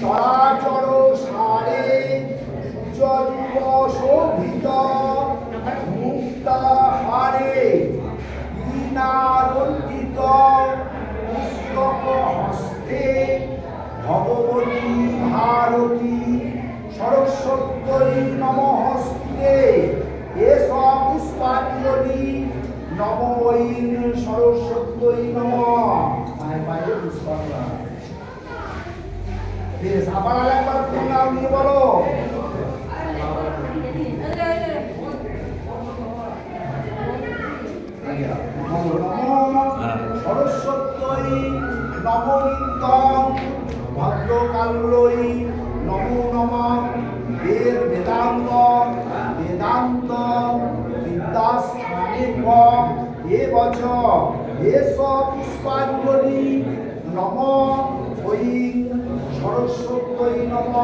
চরাচর সারে যুব শোভিত মুক্তাহারে বীণারঞ্জিত পুস্তক হস্তে ভগবতী ভারতী সরস্বত্যই নমস্তে এস পুষ্পাঞ্জলি নম ঐন সরস্বত্যই নম। বেশ আবার আরেকবার প্রণাম নিয়ে বলো সরস্বত্যই নমো নম বেদ বেদান্ত বেদান্ত বিদ্যাস্থানে এ বচ এস পুষ্পাঞ্জলি নম ওই সরস্বত্যই নম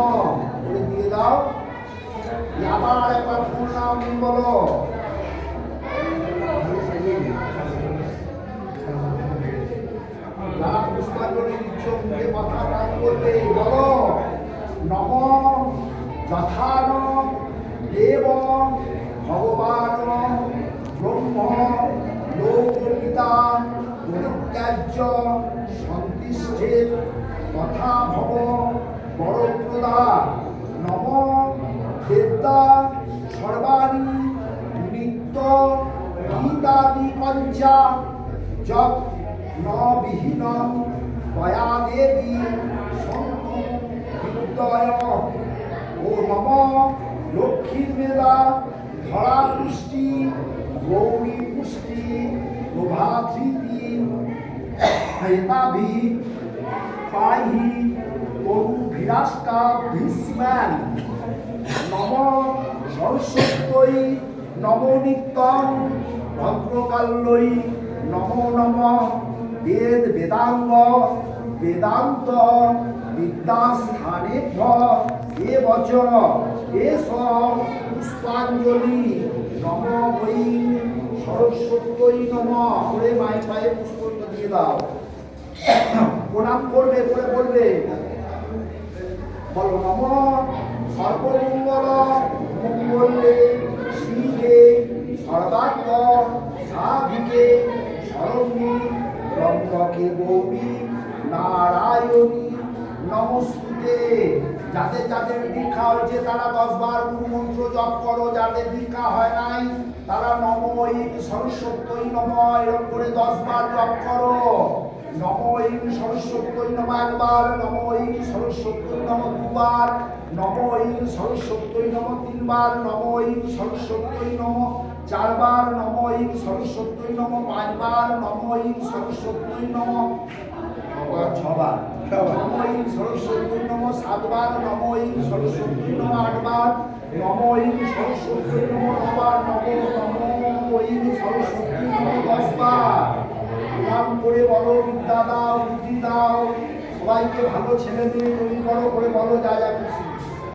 বলে দিয়ে দাও আবার একবার প্রণাম বলো। বলো। নম যথান দেব ভগবান ব্রহ্ম লোকিতা পরিত্যাজ্য সন্তিষ্ঠের তথা ভব, বরপ্রদা, নম বেদা পঞ্চা যৎ ন বিহীন দয়া দেবী সন্তু বিদ্যয় ও নম লক্ষ্মীর মেদা ধরা পুষ্টি গৌরী পুষ্টি প্রভাধৃতি এতাভি পাহি তরু ভিরাষ্টা ভীষ্মান নম সরস্বত্যই নবনিত্যং ভদ্রকাল্যই নম নম। বেদ বেদাঙ্গ, বেদান্ত বিদ্যাস্থানে এ বচ এস পুষ্পাঞ্জলি। নম বৈ সরস্বত্যই নম। করে মায়ের পায়ে পুষ্প দিয়ে দাও। প্রণাম করবে, করে বলবে। বলো, নম। সর্বমঙ্গল মঙ্গলে সর্বাত্ম সাধিকে শরণ্যে ব্রহ্মকে গৌরী নারায়ণী, নমস্তুতে। যাদের যাদের দীক্ষা হয়েছে, তারা দশ বার গুরু জপ করো। যাদের দীক্ষা হয় নাই, তারা নম ঐম সরস্বত্যই নম, এরকম করে দশ বার জপ করো। নম ঐম সরস্বত্যই নম, একবার নম ঐম সরস্বত্যই নম, দুবার নম ঐম সরস্বত্যই নম, তিনবার নম ঐম সরস্বত্যই নম। চারবার নম ঐম সরস্বত্যই নম পাঁচবার নম ঐম সরস্বত্যই নম ছবার। নম ঐম সরস্বত্যই নম সাতবার নম ঐম সরস্বত্যই নম আটবার নম ঐম সরস্বত্যই নম নবার নম নম ঐম সরস্বত্যই নম দশবার। নাম করে বলো বিদ্যা দাও বুদ্ধি দাও। সবাইকে ভালো ছেলে মেয়ে তৈরি করো করে বলো যা যা খুশি।